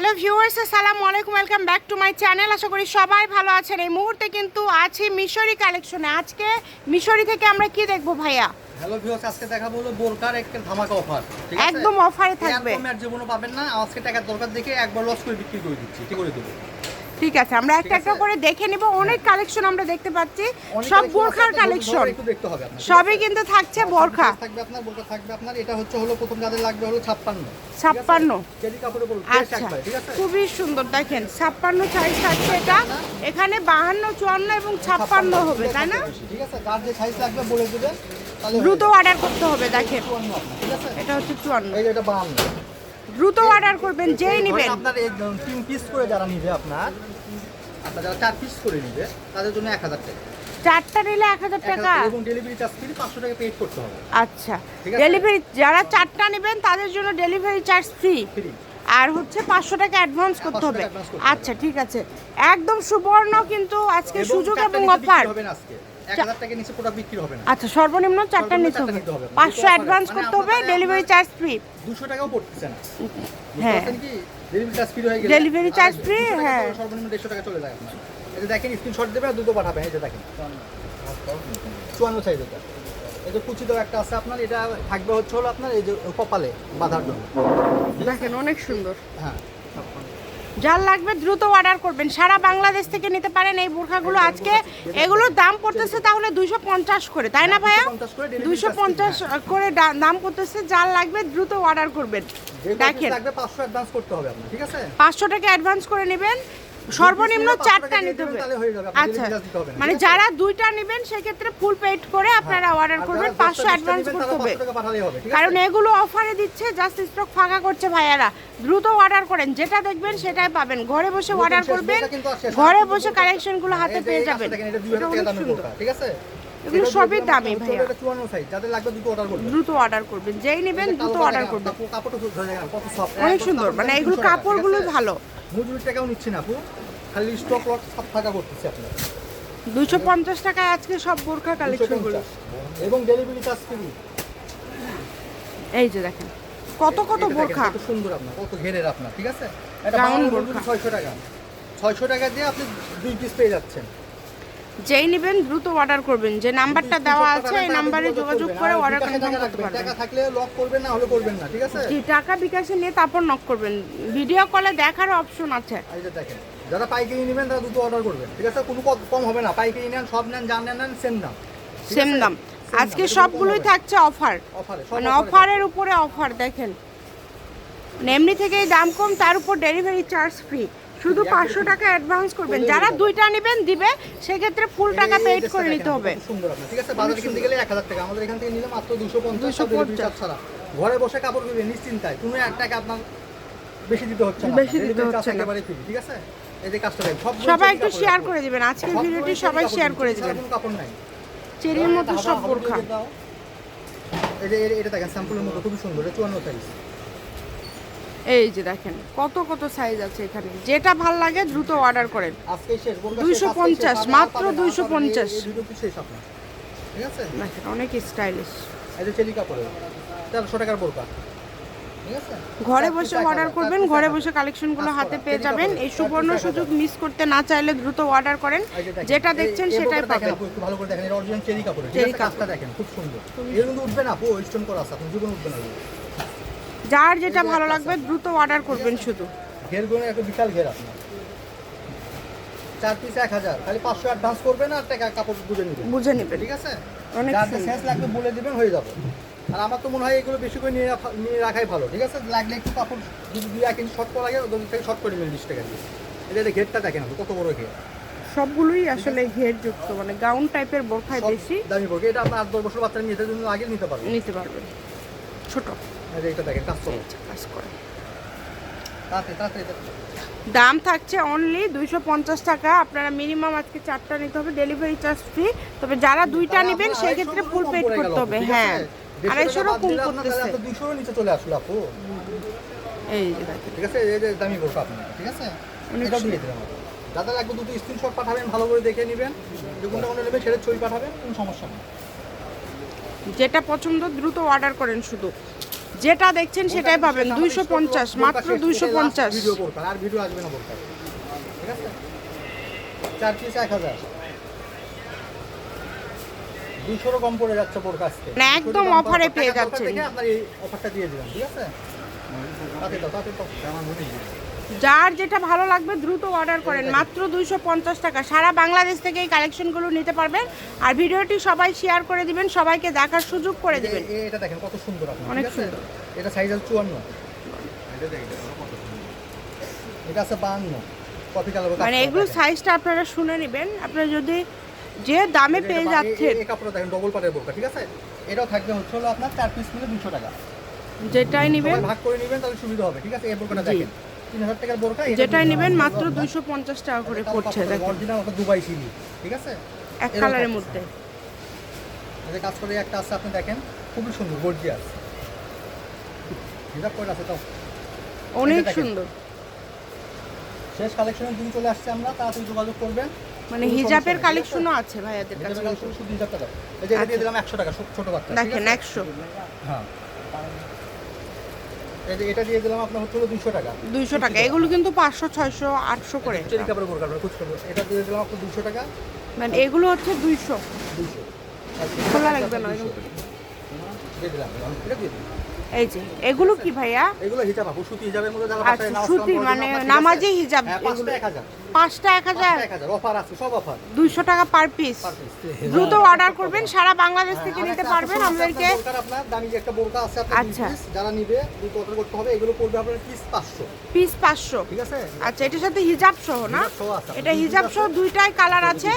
Hello viewers আসসালামু আলাইকুম welcome back to my channel. আশা করি সবাই ভালো আছেন। এই মুহূর্তে কিন্তু আছি মিশরি কালেকশনে। আজকে মিশরি থেকে আমরা কি দেখব ভাইয়া? হ্যালো ভিউয়ার্স আজকে দেখাবো হলো বোরকার একটা ধামাকা অফার। ঠিক আছে? একদম অফারে থাকবে। একদম আর জীবনও পাবেন না। আজকে টাকা দরকার দেখে একবার লস করে বিক্রি করে দিচ্ছি। ঠিক করে দেবো। ঠিক আছে আমরা একটা একটা করে দেখে নিব। অনেক কালেকশন আমরা দেখতে পাচ্ছি। সব বোরখার কালেকশন সবই কিন্তু থাকছে বোরখা। থাকবে আপনার বোরকা থাকবে আপনার। এটা হচ্ছে হলো প্রথম যাদের লাগবে হলো 56 ছাপ্পান্ন। কেজি কাপড়ে বলব আচ্ছা খুবই সুন্দর দেখেন ছাপ্পান্ন সাইজ থাকছে এটা। এখানে বাহান্ন চুয়ান্ন এবং ছাপ্পান্ন হবে তাই না? ঠিক আছে? যার যে সাইজ লাগবে বলে দেবেন তাহলে দ্রুত অর্ডার করতে হবে দেখেন। ঠিক আছে? এটা হচ্ছে চুয়ান্ন। এই যে এটা 52 দ্রুত অর্ডার করবেন যেই নেবেন। আপনার তিন পিস করে যারা নিবে আপনার আপনার যারা চার পিস করে নিবে তাদের জন্য 1000 টাকা। চারটা নিলে এক হাজার 1000 টাকা? এবং ডেলিভারি চার্জ ফ্রি 500 টাকা পেড করতে হবে। আচ্ছা। ডেলিভারি যারা চারটা নেবেন তাদের জন্য ডেলিভারি চার্জ ফ্রি আর হচ্ছে পাঁচশো টাকা অ্যাডভান্স করতে হবে। আচ্ছা ঠিক আছে। একদম সুবর্ণ কিন্তু আজকে সুযোগ এবং অফার বিক্রি হবে না আজকে 1000 টাকা নিচে প্রোডাক্ট বিক্রি হবে না। আচ্ছা সর্বনিম্ন চারটা সর্বনিম্ন নিতে চারটা হবে। পাঁচশো অ্যাডভান্স করতে মানে হবে ডেলিভারি চার্জ ফ্রি 200 টাকাও পড়তেছে না। হ্যাঁ। ডেলিভারি চার্জ ফ্রি হয়ে গেলে Delivery charge আর free, 200 টাকা। সর্বনিম্ন 150 টাকা চলে যায় এই যে দেখেন স্ক্রিনশট দেবেন আর দুটো পাঠাবেন এই যে দেখেন। 54 সাইজ এটা। এই যে কুচি দেওয়া একটা আছে আপনার এটা থাকবে হচ্ছে হলো আপনার এই যে কপালে বাঁধার জন্য। দেখেন অনেক সুন্দর। হ্যাঁ। যার লাগবে দ্রুত অর্ডার করবেন। সারা বাংলাদেশ থেকে নিতে পারেন এই বোরখাগুলো আজকে। এগুলোর দাম পড়তেছে তাহলে দুইশো পঞ্চাশ করে তাই না ভাইয়া? 250 দুইশো পঞ্চাশ করে দাম করতেছে যার লাগবে দ্রুত অর্ডার করবেন। দেখেন দেখেন। লাগবে 500 অ্যাডভান্স করতে হবে ঠিক আছে? পাঁচশো টাকা অ্যাডভান্স করে নেবেন। সর্বনিম্ন চারটা নিতে হবে। হয়ে আচ্ছা। মানে যারা দুইটা নেবেন সেক্ষেত্রে ফুল পেড করে আপনারা অর্ডার করবেন পাঁচশো অ্যাডভান্স করতে হবে। 500 টাকা পাঠালেই হবে ঠিক কারণ এগুলো অফারে দিচ্ছে জাস্ট স্টক ফাঁকা করছে ভাইয়ারা। দ্রুত অর্ডার করেন যেটা দেখবেন সেটাই পাবেন। ঘরে বসে অর্ডার করবেন ঘরে বসে কালেকশনগুলো হাতে পেয়ে যাবেন কাজটা দেখেন, এটা এটা 2000 অনেক টাকা দামের সুন্দর। বোরকা, ঠিক আছে? এগুলো সবই দামি আমরা ভাইয়া। এটা 54 সাইজ যাদের লাগবে দুটো অর্ডার করবেন দ্রুত অর্ডার করবেন যেই নেবেন দ্রুত অর্ডার করবেন। কাপড়টা কত অনেক সুন্দর মানে এগুলো 200 টাকা, কাপড়গুলো ভালো। মজুরির টাকাও নিচ্ছি না আপু খালি স্টক লট সব টাকা করতেছি আপনার। দুইশো পঞ্চাশ টাকায় আজকে সব বোরখা কালেকশনগুলো এবং ডেলিভারি চার্জ ফ্রি এই যে দেখেন কত কত বোরখা। কত সুন্দর আপনার কত ঘেরের আপনার ঠিক আছে? এটা Gown বাংলা বোরখা। মজুরি 600 টাকা। 600 টাকা দিয়ে আপনি দুই পিস পেয়ে যাচ্ছেন। যেই নেবেন দ্রুত অর্ডার করবেন। যে নাম্বারটা দেওয়া আছে এই নাম্বারে যোগাযোগ করে অর্ডার কনফার্ম করতে পারবেন। টাকা থাকলে লক করবেন না হলে করবেন না ঠিক আছে? জি টাকা বিকাশে নিয়ে তারপর নক করবেন। ভিডিও কলে দেখার অপশন আছে। এই যে দেখেন যারা পাইকারি নেবেন তারা দ্রুত অর্ডার করবেন ঠিক আছে? কোনো কম- হবে না। পাইকারি নেন সব নেন যা নেন সেম দাম। সেম দাম। আজকে সবগুলোই থাকছে অফার অফারে মানে অফারের উপরে অফার দেখেন। মানে এমনি থেকেই দাম কম তার উপর ডেলিভারি চার্জ ফ্রি শুধু পাঁচশো টাকা অ্যাডভান্স করবেন। যারা দুইটা নেবেন দিবে সেক্ষেত্রে ফুল টাকা পেড করে নিতে হবে। কত সুন্দর ঠিক আছে বাজারে কিনতে গেলে 1000 টাকা। আমাদের এখান থেকে নিলে মাত্র 250 250 250 ছাড়া। ঘরে বসে কাপড় কিনবেন নিশ্চিন্তায়। কোনো এক টাকা আপনার বেশি দিতে হচ্ছে বেশি দিতে হচ্ছে একেবারে ঠিক আছে? এই যে কাজটা সবাই একটু শেয়ার করে। দিবেন। আজকের ভিডিওটি সবাই শেয়ার করে দিবেন। কাপড় নাই। চেরির মতো সব বোরখা। এই যে এটা দেখেন স্যাম্পলের মতো খুবই সুন্দর। 54 সাইজ এই যে দেখেন কত কত সাইজ আছে এখানে। যেটা ভালো লাগে দ্রুত অর্ডার করেন। আজকে শেষ বোরকা শেষ, 250 আজকেই শেষ, মাত্র পাবেন, আর পাবেন, 250 এই- এই ভিডিও কি শেষ আপনার ঠিক আছে? দেখেন অনেক স্টাইলিশ ঘরে বসে অর্ডার করবেন ঘরে বসে। কালেকশনগুলো হাতে পেয়ে যাবেন এই সুবর্ণ সুযোগ মিস করতে না চাইলে দ্রুত অর্ডার করেন। যেটা দেখছেন সেটাই পাবেন। ভালো করে দেখেন এটা অরিজিনাল চেরি কাপড়ের চেরি আছে? কাজটা দেখেন খুব সুন্দর। এর কিন্তু উঠবে না? আপু স্টোন করা আছে আপনি জীবন উঠবে না। যার যেটা ভালো লাগবে দ্রুত অর্ডার করবেন শুধু। ঘেরগুলো একটা বিশাল ঘের আপনার। চার পিস এক হাজার। খালি পাঁচশো অ্যাডভান্স করবেন আর টাকা কাপড় বুঝে নেবেন বুঝে নেবেন ঠিক আছে? অনেক সুন্দর। সেন্স লাগবে বলে দিবেন হয়ে যাবে। আর আমার তো মনে হয় এগুলো বেশি করে নিয়ে নিয়ে রাখাই ভালো ঠিক আছে? লাগলে একটু কাপড় যদি দুই এক ইঞ্চি শর্ট করা লাগে ওদের থেকে শর্ট করে নেবেন বিশ টাকা দিয়ে। এটা এটা ঘেরটা দেখেন কত বড় ঘের। সবগুলোই আসলে ঘের যুক্ত মানে গাউন টাইপের বোরখায় বেশি। দামি পড়বে এটা আপনার আট দশ বছর বাচ্চা জন্য আগে নিতে পারবেন নিতে পারবেন ছোট। এটা দেখেন কাজ করো। কাজ করে। তাড়াতাড়ি তাড়াতাড়ি তাড়াতাড়ি। দাম থাকছে অনলি দুইশো পঞ্চাশ টাকা। আপনারা মিনিমাম আজকে চারটা নিতে হবে ডেলিভারি চার্জ ফ্রি তবে যারা দুইটা নেবেন আপনার সেক্ষেত্রে ফুল পেড করতে হবে হ্যাঁ। আছে? 150 আড়াইশোরও কম করতেছে। 200 নিচে চলে আসলো আপু। এই ঠিক আছে? এই দামি বোরকা আপনার ঠিক আছে? এটাও দিয়ে দিলাম। যাদের লাগবে দুটো স্ক্রিনশট পাঠাবেন ভালো করে দেখে নেবেন। যে কোনটা কোনটা নেবেন সেটা ছবি পাঠাবেন কোনো সমস্যা নেই। যেটা পছন্দ দ্রুত অর্ডার করেন শুধু। যেটা দেখছেন সেটাই পাবেন দুইশো পঞ্চাশ মাত্র দুইশো পঞ্চাশ। ভিডিও আর ভিডিও আসবে না বোরকা ঠিক আছে? চার পিস এক হাজার। দুশোরও কম পড়ে যাচ্ছে মানে একদম offer পেয়ে যাচ্ছেন। আপনার এই অফারটা দিয়ে দিলাম ঠিক আছে? তাতে তাতে নেই। যার যেটা ভালো লাগবে দ্রুত অর্ডার করেন। মাত্র দুইশো পঞ্চাশ টাকা। সারা বাংলাদেশ থেকে এই কালেকশনগুলো নিতে পারবেন। আর ভিডিওটি সবাই শেয়ার করে দিবেন সবাইকে দেখার সুযোগ করে দিবেন। এটা দেখেন কত সুন্দর অনেক সুন্দর। এটা সাইজ আছে চুয়ান্ন। এটা আছে বাহান্ন মানে এগুলো সাইজটা আপনারা শুনে নেবেন। আপনারা যদি যে দামে পেয়ে যাচ্ছেন। এই কাপড়টা দেখেন ডবল পাটের বোরকা ঠিক আছে? এটাও থাকবে হচ্ছে হলো আপনার চার পিস মিলে দুশো টাকা। যেটাই নেবেন। ভাগ করে নেবেন তাহলে সুবিধা হবে ঠিক আছে? এই বোরকাটা। দেখেন। যেটাই নেবেন মাত্র দুইশো পঞ্চাশ টাকা করে পড়ছে দুবাই সিলি ঠিক আছে? এক কালারের মধ্যে। কাজ করে একটা আছে আপনি দেখেন খুবই সুন্দর গর্জিয়াস হিসাব করে আছে তো? অনেক সুন্দর। শেষ কালেকশনের দিন চলে আসছে আমরা তাড়াতাড়ি যোগাযোগ করবেন। মানে হিজাবের? কালেকশনও আছে? ভাইয়াদের কাছে। শুধু হিসাব টাকা এই যে দিয়ে আচ্ছা। দিলাম একশো টাকা ছোট- বাচ্চা দেখেন হ্যাঁ। এটা দিয়ে দিলাম আপনার হচ্ছে দুশো টাকা। দুইশো টাকা। এগুলো কিন্তু পাঁচশো ছয়শো আটশো করে। চেরি কাপড়ের কাপড় আপনার খুচরো এটা দিয়ে দিলাম আপনার দুশো টাকা। মানে এগুলো হচ্ছে দুইশো। দুইশো। খোলা লাগবে না। দিয়ে দিলাম এটা দিয়ে দিলাম। এই যে এগুলো কি ভাইয়া? এগুলো হিজাব আপু সুতি হিজাবের মধ্যে যারা পাশে নামাজ সুতি মানে নামাজে? হিজাব। হ্যাঁ, এগুলো। এক হাজার। পাঁচটা এক হাজার? অফার আছে সব অফার দুইশো টাকা পার পিস দ্রুত অর্ডার করবেন সারা বাংলাদেশ থেকে নিতে পারবেন আমাদেরকে। আচ্ছা। যারা নিবে অর্ডার করতে হবে এগুলো পড়বে আপনার পিস পাঁচশো। পিস পাঁচশো। ঠিক আছে? আচ্ছা এটার সাথে হিজাব সহ না। এটা হিজাব সহ দুইটাই কালার আছে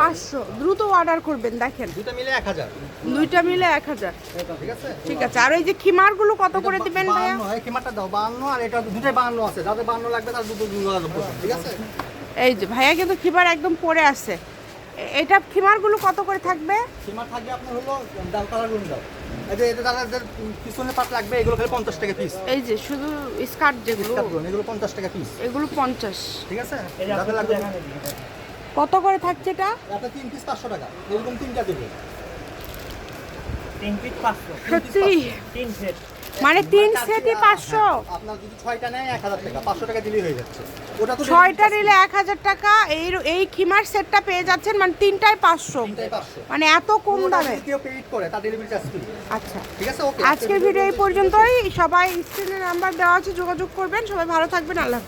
পাঁচশো। দ্রুত অর্ডার করবেন দেখেন। দুটো মিলে এক হাজার। দুইটা মিলে এক হাজার। ঠিক আছে? ঠিক আছে আর ওই যে খিমারগুলো কত করে দিবেন ভাইয়া? কিমারটা দাও বাহান্ন আর এটা দুটোই বাহান্ন আছে। যাদের বাহান্ন লাগবে তার দুটো ঠিক আছে? এই যে ভাইয়া কিন্তু খিমার একদম পরে আছে। এটা খিমারগুলো কত করে থাকবে? কিমার থাকবে আপনার হলো ডাল কালার রুম দাও। এই যে এটা যাদের পিছনে পাট লাগবে এগুলো খালি পঞ্চাশ টাকা পিস এই যে শুধু স্কার্ট যেগুলো। এগুলো পঞ্চাশ টাকা পিস এগুলো পঞ্চাশ। ঠিক আছে? কত করে থাকছে এটা? আপনার তিন পিস পাঁচশো টাকা। এরকম তিনটা দেবে। তিন পিস পাঁচশো। সত্যি? তিন সেট মানে তিন সেটই পাঁচশো। আপনার যদি ছয়টা নেয় এক হাজার টাকা পাঁচশো টাকা দিলেই হয়ে যাচ্ছে। ওটা তো ছয়টা নিলে এক হাজার টাকা এই এই খিমার সেটটা পেয়ে যাচ্ছেন মানে তিনটায় পাঁচশো। মানে এত কম দামে। আচ্ছা। ঠিক আছে আজকের ভিডিও এই পর্যন্তই। সবাই স্ক্রিনে নাম্বার দেওয়া আছে যোগাযোগ করবেন। সবাই ভালো থাকবেন। আল্লাহ।